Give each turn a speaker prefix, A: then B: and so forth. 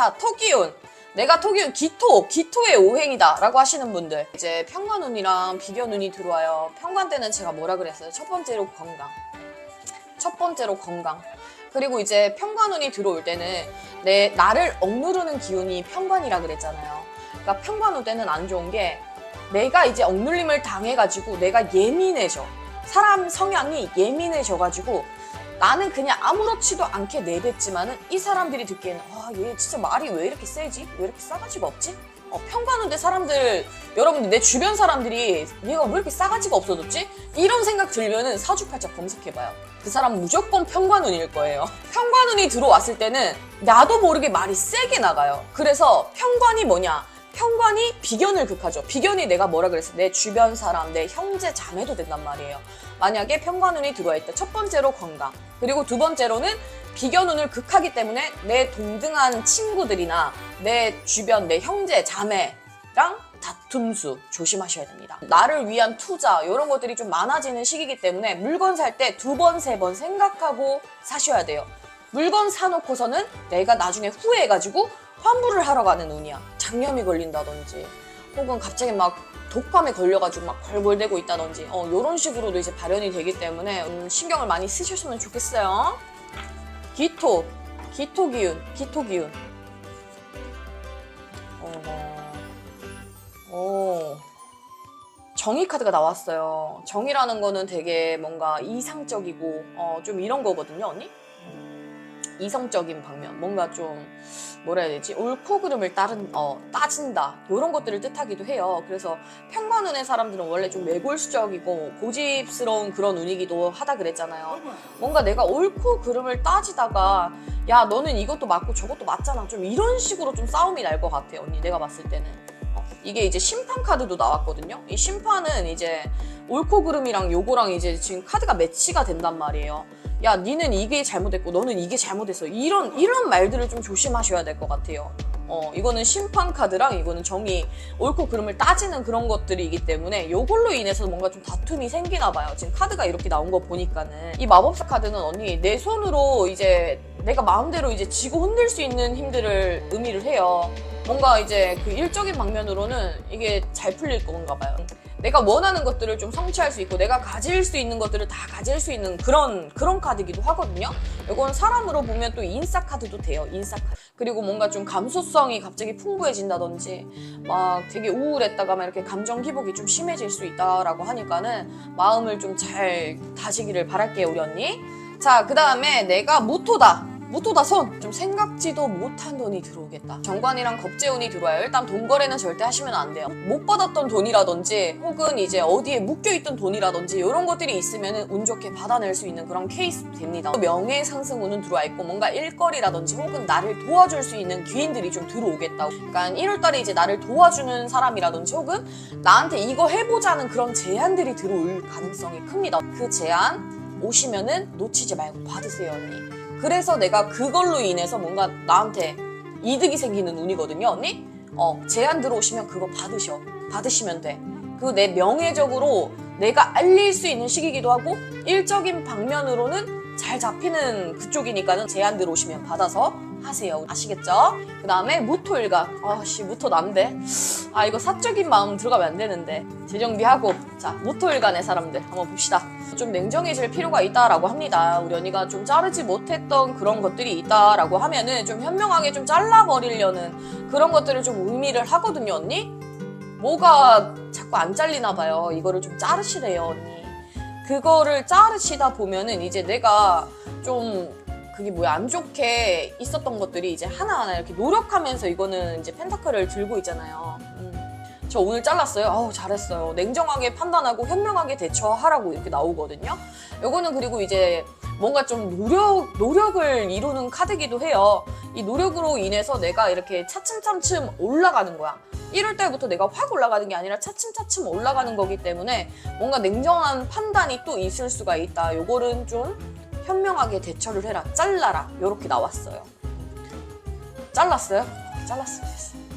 A: 자, 토기운. 내가 토기운 기토, 기토의 오행이다 라고 하시는 분들 이제 평관운이랑 비견운이 들어와요. 평관 때는 제가 뭐라 그랬어요? 첫 번째로 건강. 첫 번째로 건강. 그리고 이제 평관운이 들어올 때는 내 나를 억누르는 기운이 평관이라 그랬잖아요. 그러니까 평관운 때는 안 좋은 게 내가 이제 억눌림을 당해가지고 내가 예민해져. 사람 성향이 예민해져가지고 나는 그냥 아무렇지도 않게 내뱉지만은 이 사람들이 듣기에는 아 얘 진짜 말이 왜 이렇게 세지? 왜 이렇게 싸가지가 없지? 어, 평가하는데 사람들 여러분들 내 주변 사람들이 얘가 왜 이렇게 싸가지가 없어졌지? 이런 생각 들면은 사주팔자 검색해봐요. 그 사람 무조건 평관운일 거예요. 평관운이 들어왔을 때는 나도 모르게 말이 세게 나가요. 그래서 평관이 뭐냐? 평관이 비견을 극하죠. 비견이 내가 뭐라 그랬어? 내 주변 사람, 내 형제, 자매도 된단 말이에요. 만약에 평관운이 들어와 있다. 첫 번째로 건강. 그리고 두 번째로는 비견운을 극하기 때문에 내 동등한 친구들이나 내 주변, 내 형제, 자매랑 다툼수 조심하셔야 됩니다. 나를 위한 투자 이런 것들이 좀 많아지는 시기이기 때문에 물건 살 때 두 번, 세 번 생각하고 사셔야 돼요. 물건 사놓고서는 내가 나중에 후회해가지고 환불을 하러 가는 운이야. 장염이 걸린다든지 혹은 갑자기 막 독감에 걸려가지고 막 걸골대고 있다든지 어, 이런 식으로도 이제 발현이 되기 때문에 음, 신경을 많이 쓰셨으면 좋겠어요. 기토, 기토 기운, 기토 기운. 어, 어, 정의 카드가 나왔어요. 정의라는 거는 되게 뭔가 이상적이고 어, 좀 이런 거거든요, 언니. 이성적인 방면, 뭔가 좀 뭐라 해야 되지? 옳고 그름을 따른 어, 따진다 이런 것들을 뜻하기도 해요. 그래서 평관운의 사람들은 원래 좀 매골수적이고 고집스러운 그런 운이기도 하다 그랬잖아요. 뭔가 내가 옳고 그름을 따지다가 야 너는 이것도 맞고 저것도 맞잖아 좀 이런 식으로 좀 싸움이 날 것 같아요 언니 내가 봤을 때는 어, 이게 이제 심판 카드도 나왔거든요 이 심판은 이제 옳고 그름이랑 요거랑 이제 지금 카드가 매치가 된단 말이에요 야 니는 이게 잘못했고 너는 이게 잘못했어. 이런 이런 말들을 좀 조심하셔야 될 것 같아요. 어 이거는 심판 카드랑 이거는 정의 옳고 그름을 따지는 그런 것들이기 때문에 이걸로 인해서 뭔가 좀 다툼이 생기나 봐요. 지금 카드가 이렇게 나온 거 보니까는. 이 마법사 카드는 언니 내 손으로 이제 내가 마음대로 이제 지고 흔들 수 있는 힘들을 의미를 해요 뭔가 이제 그 일적인 방면으로는 이게 잘 풀릴 건가 봐요 내가 원하는 것들을 좀 성취할 수 있고 내가 가질 수 있는 것들을 다 가질 수 있는 그런 그런 카드이기도 하거든요. 이건 사람으로 보면 또 인싸 카드도 돼요. 인싸 카드. 그리고 뭔가 좀 감수성이 갑자기 풍부해진다든지 막 되게 우울했다가 막 이렇게 감정 기복이 좀 심해질 수 있다라고 하니까는 마음을 좀 잘 다지기를 바랄게요, 우리 언니. 자, 그 다음에 내가 무토다. 무토다 손! 좀 생각지도 못한 돈이 들어오겠다. 정관이랑 겁재운이 들어와요. 일단 돈 거래는 절대 하시면 안 돼요. 못 받았던 돈이라든지 혹은 이제 어디에 묶여있던 돈이라든지 이런 것들이 있으면 운 좋게 받아낼 수 있는 그런 케이스 됩니다. 명예 상승운은 들어와 있고 뭔가 일거리라든지 혹은 나를 도와줄 수 있는 귀인들이 좀 들어오겠다. 그러니까 1월달에 이제 나를 도와주는 사람이라든지 혹은 나한테 이거 해보자는 그런 제안들이 들어올 가능성이 큽니다. 그 제안 오시면은 놓치지 말고 받으세요, 언니. 그래서 내가 그걸로 인해서 뭔가 나한테 이득이 생기는 운이거든요, 언니. 어, 제안 들어오시면 그거 받으셔. 받으시면 돼. 그내 명예적으로 내가 알릴 수 있는 시기이기도 하고 일적인 방면으로는 잘 잡히는 그쪽이니까는 제안 들어오시면 받아서 하세요. 아시겠죠? 그 다음에 무토일각. 아씨, 무토 난데. 아, 이거 사적인 마음 들어가면 안 되는데. 재정비하고. 자, 무토일간의 사람들 한번 봅시다. 좀 냉정해질 필요가 있다라고 합니다. 우리 언니가 좀 자르지 못했던 그런 것들이 있다라고 하면은 좀 현명하게 좀 잘라버리려는 그런 것들을 좀 의미를 하거든요, 언니? 뭐가 자꾸 안 잘리나 봐요. 이거를 좀 자르시래요, 언니. 그거를 자르시다 보면은 이제 내가 좀 그게 뭐야 안 좋게 있었던 것들이 이제 하나하나 이렇게 노력하면서 이거는 이제 펜타클을 들고 있잖아요. 음. 저 오늘 잘랐어요. 아우 잘했어요. 냉정하게 판단하고 현명하게 대처하라고 이렇게 나오거든요. 요거는 그리고 이제 뭔가 좀 노력 노력을 이루는 카드기도 해요. 이 노력으로 인해서 내가 이렇게 차츰차츰 올라가는 거야. 1월 달부터 내가 확 올라가는 게 아니라 차츰차츰 올라가는 거기 때문에 뭔가 냉정한 판단이 또 있을 수가 있다. 요거는 좀 현명하게 대처를 해라. 잘라라. 요렇게 나왔어요. 잘랐어요? 잘랐어요. 됐어요.